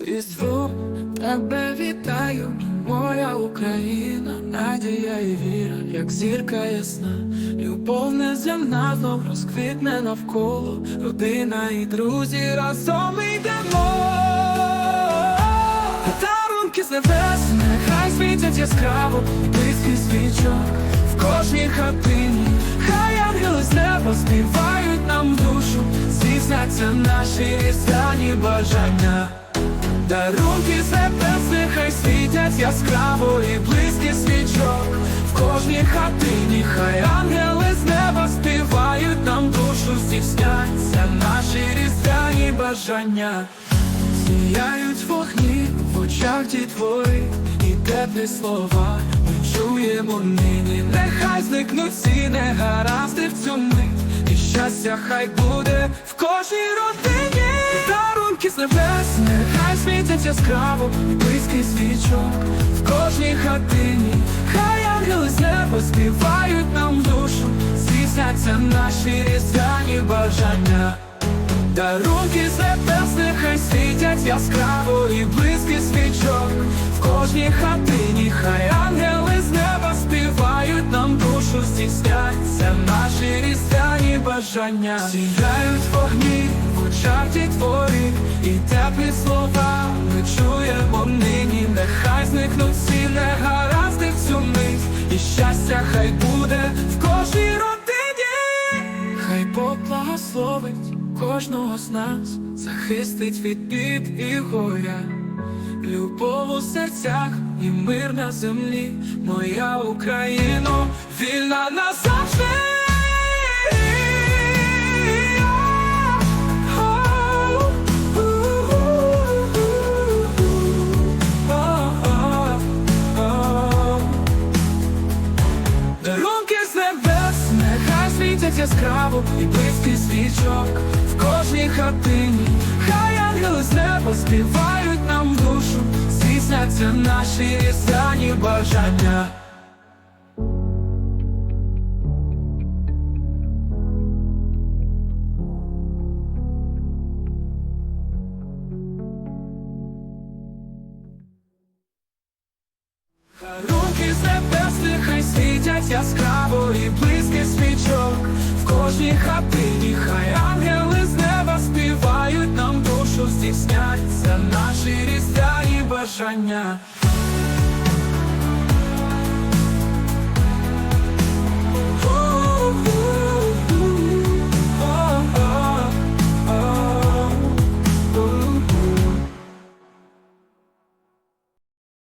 Різдво, тебе вітаю, моя Україна, надія і віра, як зірка ясна, любов неземна знов розквітне навколо, родина і друзі разом йдемо. Дарунки з небес, нехай світять яскраво, близький свічок в кожній хатині, хай ангели з неба співають нам душу, здійсняться наші різдвяні бажання. Дарунки з небес, нехай світять яскраво і близький свічок в кожній хатині, хай ангели з неба співають нам душу, здійсняться наші різдвяні бажання. Сіяють вогні в очах дітвори і теплі слова ми чуємо нині, нехай зникнуть всі негаразди в цю мить, і щастя хай буде в кожній родині. Дарунки з небес, нехай світять яскраво, близький свічок. В кожній хатині, хай ангели з неба співають нам душу, здійсняться наші різдвяні бажання. Дарунки з небес нехай світять яскраво і близький свічок. В кожній хатині, хай ангели з неба співають нам душу, здійсняться наші різдвяні бажання, сіяють вогні в очах дітворі і теплі слова ми чуємо нині, нехай зникнуть всі негаразди в цю мить, і щастя хай буде в кожній родині. Хай Бог благословить кожного з нас, захистить від бід і горя, любов у серцях і мир на землі, моя Україно, вільна назавжди. Дарунки з небес, нехай світять яскраво і близький свічок в кожній хатині, хай ангели з неба співають нам душу, здійсняться наші різдвяні бажання. Кожній хатині, хай ангели з неба співають нам душу, здійсняться наші різдвяні бажання.